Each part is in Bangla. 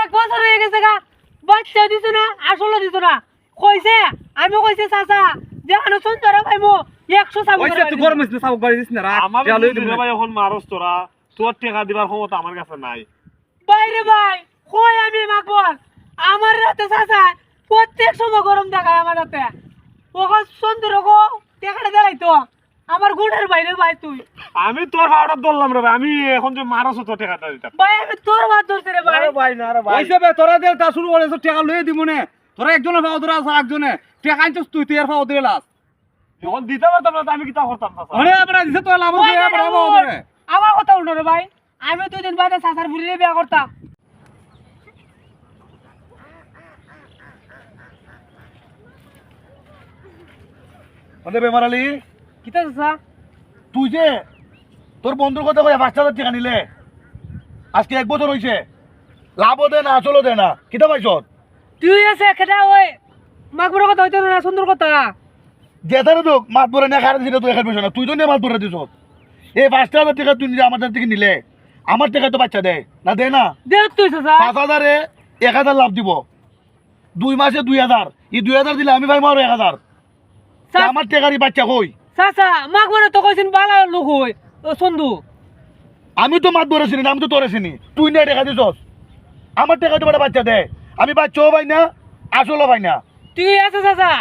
এক বছর হয়ে গেছে গা বাচ্চা দিছ না আসলে দিছ না। কইছে আমি কইছে চাচা যে আনো সুন্দর ভাইমো একশো সাবু ওইসে তুই গরম হইছিস না সাবক বাড়ি দিস না রা আমার লই দিব ভাই এখন মারস তোরা তোর টাকা দিবার ক্ষমতা আমার কাছে নাই। বাইরে ভাই কই আমি মাকবর আমার রাতে চাচা প্রত্যেক সময় গরম দেখায় আমার রাতে। ওখান সুন্দর গো টেকাটা দেলাই তো আমার গুণের বাইরে ভাই তুই। আমি তোর ভাড়াটা ধরলাম রে ভাই আমি এখন যে মারস তোর টাকাটা দিতাম ভাই আমি তোর ভাত ধরছি রে ভাই। ভাই না রে ওইসে বে তোরা দে তা শুরু করে টেকা লই দিব নে। তোরা একজনের পাও তোরা আছে একজনে টেকা আনছিস তুই তুই এর পাও দিলে লাস। যখন দিতে পারতাম না তো আমি কিতা করতাম চাচা? আরে আমরা দিছে তোরা লাভ না, আমরা না, ধরে আমার কথা উল্টো রে ভাই। আমি দুই দিন বাদে চাচার বুড়িয়ে বিয়া করতাম। মানে বেমার আলী কিতা চাচা? তুই যে তোর বন্ধুর কথা কয়ে পাঁচ হাজার টাকা নিলে? আজকে এক বছর হয়েছে লাভও দে না আসলও দে না। কিতা পাইছ? তুই আছে খেটা ওই মাকবুরের কথা হইতো না সুন্দর কথা? যেতারে তো মাত ধরে না খারে দিলে তুই এখানে না। তুই তো নিয়ে মাত ধরে দিছ। এই পাঁচটা হাজার টাকা তুই আমার থেকে নিলে। আমার টাকা তো বাচ্চা দেয় না দে না। পাঁচ হাজারে এক হাজার লাভ দিব। দুই মাসে দুই হাজার। এই দুই হাজার দিলে আমি ভাই মারো এক হাজার। আমার টাকারই বাচ্চা কই? চাচা মাকবুরে তো কইছেন বালা লোক হই। ও সন্ধু আমি তো মাত ধরে চিনি না আমি তো তোরে চিনি তুই নিয়ে টাকা দিছস। আমার টাকা তো একটা বাচ্চা দে। আমি বাচ্চাও পাই না আসলও পাই না। তুই আছে? চাচা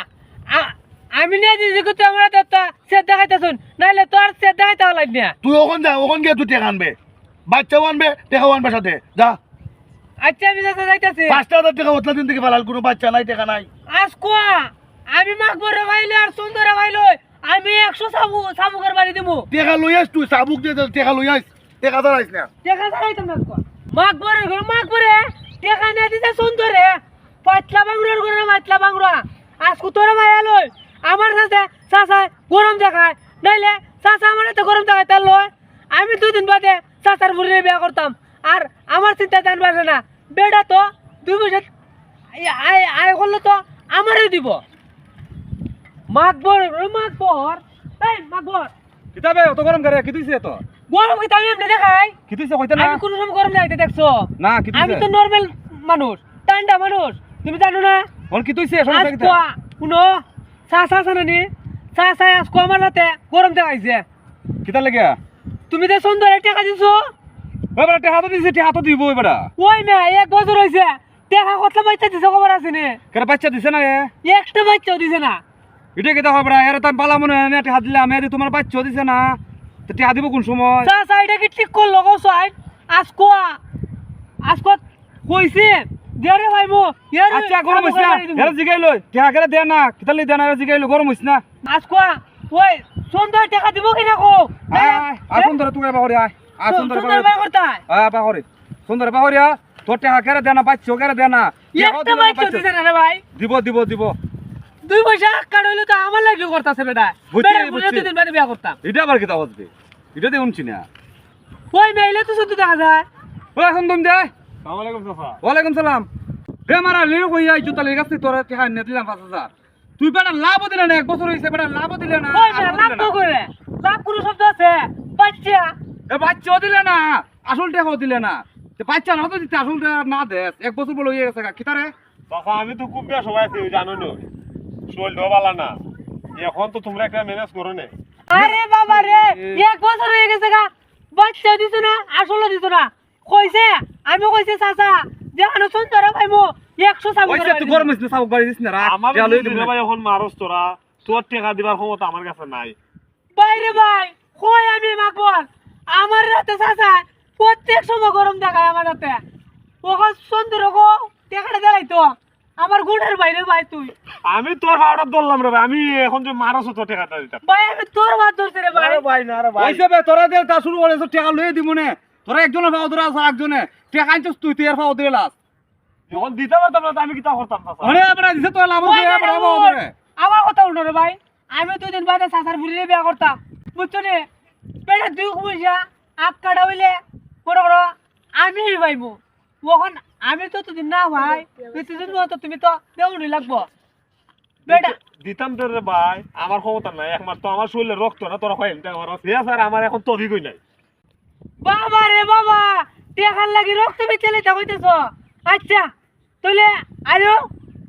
আমি নিয়ে দিছি কিন্তু আমরা তো সেট দেখাইতেছুন নাইলে তো আর সেট দেখাইতে হলাই না। তুই ওখান যা ওখান গিয়ে তুই টাকা আনবে। বাচ্চাও আনবে টাকাও আনবে সাথে। যা। আচ্ছা আমি চাচা যাইতাছি। পাঁচটা হাজার টাকা ওতলা দিন থেকে ফেলাল কোনো বাচ্চা নাই টাকা নাই। আজ কোয়া? আমি মাকবুরে ভাইলে আর সুন্দরে ভাইলে আমি একশো সাবু সাবুকের বাড়ি দিমু। টাকা লই আস তুই সাবুক দিয়ে টাকা লই আস টাকা ধরাইস না। দেখা যাইতাম না কোয়া মাকবুরে ঘর মাকবুরে দেখা নিয়ে দিতে সুন্দরে পাতলা বাংলার ঘরে পাতলা বাংলা আজ কুতরে ভাইয়া লই আমার সাথে চাচা গরম দেখায়। নাইলে চাচা আমার এত গরম দেখায় তার লয়। আমি দুদিন বাদে চাচার বুড়িরে বিয়া করতাম আর আমার চিন্তা জানবার না বেটা তো দুই বছর আয় আয় করলে তো আমারই দিব। মাকবর মাকবর এই মাকবর কিতাবে অত গরম করে কি দিছে তো গরম কি আমি এমনি দেখাই কি দিছে কইতে না? আমি কোনো সময় গরম লাগাইতে দেখছ। না কি আমি দিছে তো নর্মাল মানুষ ঠান্ডা মানুষ। তুমি জানো না? ওর কি দিছে সমস্যা কোয়া শুনো। চা চা জানানি চা চা আজ কোয়া আমার রাতে গরম দেখাইছে। কিতা লাগে তুমি তো সুন্দর টাকা দিছো? এবারে টেকা তো দিছে টেকা তো দিব এবারে ওই মে এক বছর হয়েছে টাকা কত বাচ্চা দিছে খবর আছে নে? কেন বাচ্চা দিছে না এ? একটা বাচ্চাও দিছে না। এটা কিতা হবে এর তো আমি পালা মনে হয় না টেকা দিলে আমি তোমার বাচ্চা দিছে না। তো টেকা দিব কোন সময়? চা চা এটা কি ঠিক করল গো সাই আজ কোয়া? আজ কোয়া কইছে? দেরে ভাই মো ইয়ারে আচ্ছা গরম হইছ না? এর জিগাই লই। টেকা করে দে না কিতা লই দে না এর জিগাই লই গরম হইছ না। আজ কোয়া? ওই সুন্দর টাকা দিব কিনা কো আয় আয় আয় সুন্দর তুই বাহরি আয়। আয় সুন্দর ভাই করতাই আয়। বাহরি। সুন্দর বাহরি আ তোর টেকা করে দে না বাচ্চা করে দে না। একটা না বাচ্চা। দিছে না রে ভাই। দিব দিব দিব। দুই পয়সা হইলে তো আমার লাগে করতাছে বেটা। বুঝে দুদিন বাদে বিয়া করতাম এটা আবার কিতা হচ্ছে এটা দিয়ে শুনছি না। ওই মেইলে তো শুধু দেখা যায়। ও এখন তুমি দে। সালাম আলাইকুম চাচা ওয়ালাইকুম সালাম। বে মারা লিও কই আই জুতা লেগে গেছে তোর টেকা নে দিলাম পাঁচ হাজার। তুই বেটা লাভ দিলে না এক বছর হইছে বেটা লাভ দিলে না ওই আসল লাভ তো করে। লাভ কোনো শব্দ আছে? বাচ্চা। এ বাচ্চাও দিলে না আসল টাকাও দিলে না। তে বাচ্চা না তো দিতে আসল টাকা না দে। এক বছর বলে হয়ে গেছে কিতা রে? চাচা আমি তো খুব বেশ সবাই আছি ওই জানো না। শরীর ঢোবালা না। এখন তো তোমরা একটা ম্যানেজ করো না। আরে বাবা রে এক বছর হয়ে গেছে গা। বাচ্চা দিছ না আসলে দিছ না। কইছে আমি কইছে চাচা যে আনো সুন্দর ভাই মো একশো সাবু ওইসে তুই গরম হইছিস না সাবক বাড়ি দিস না রা আমার টেকা লই দিব দিলে ভাই এখন মারস তোরা। তোর টাকা দিবার ক্ষমতা আমার কাছে নাই। বাইরে ভাই কই আমি মাকবর আমার রাতে চাচা প্রত্যেক সময় গরম দেখায় আমার রাতে। ওখান সুন্দর গো টেকাটা দেখাই তো আমার গুণের বাইরে ভাই তুই। আমি তোর ভাড়াটা ধরলাম রে ভাই আমি এখন যে মারস তোর টাকাটা দিতাম ভাই আমি তোর ভাত ধরছি রে ভাই। ভাই না রে ওইসে বে তোরা দে তা শুরু করে টেকা লই দিব নে। তোরা একজনের পাও তোরা আছে একজনে টেকা আনছিস তুই তুই এর পাও দিলে লাস। যখন দিতে পারতাম না তো আমি কিতা করতাম চাচা আরে আমরা দিছে তোর লাভ না, না, পাও ওর। ধরে আমার কথা উল্টো রে ভাই আমি দুই দিন বাদে চাচার বুড়িয়ে বিয়া করতাম। বুঝছ নে? পেটে দুই পয়সা আখ কাটা হইলে মনে করো আমি ভাইবো। ওখান আমি তো দুদিন না ভাই দুদিন তো তুমি তো দেউনি লাগবো। বেটা। দিতাম তোর রে ভাই আমার ক্ষমতা নাই একমাত্র আমার শরীরে রক্ত না তোরা হয় আমার আছে স্যার আমার এখন তবিকই নাই। বাবা রে বাবা টেকার লাগি রক্ত বেচে লেতা হইতেছ আচ্ছা তাহলে আয়ো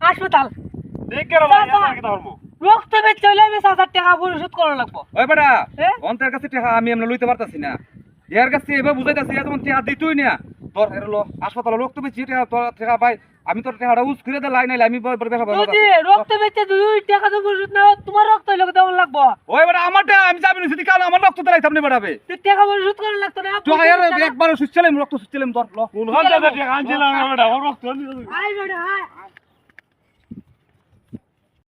হাসপাতাল। দেখে রে ভাই কি ধর্ম। রক্ত বেচ চলে আমি সাত হাজার টাকা পরিশোধ করা লাগবো। ওই বেটা এ? অন্তের কাছে টাকা আমি এমনি লইতে পারতাছি না। এর কাছে এবার বুঝাইতাছি এ তোমার টেহা দিতই না। তোর এর লো হাসপাতালে রক্ত বেচি টাকা তোর টেহা ভাই আমি তোর টাকাটা উস করে দিলাই নাই আমি বড় বড় ব্যবসা যদি রক্ত বেচে দুই টাকা তো না তোমার রক্ত হইলে কেমন লাগবো? ওই বেটা আমার আমি যাবি নিছি কাল আমার রক্ত দাঁড়াইতে আপনি বেড়াবে। তুই টাকা পরিশোধ করে লাগতো না তো আয়ার একবার সুচ্ছিলাম রক্ত সুচ্ছিলাম তোর লো। কোন হাল ঠিক আনছিলাম আমরা রক্ত আই বেটা আয়।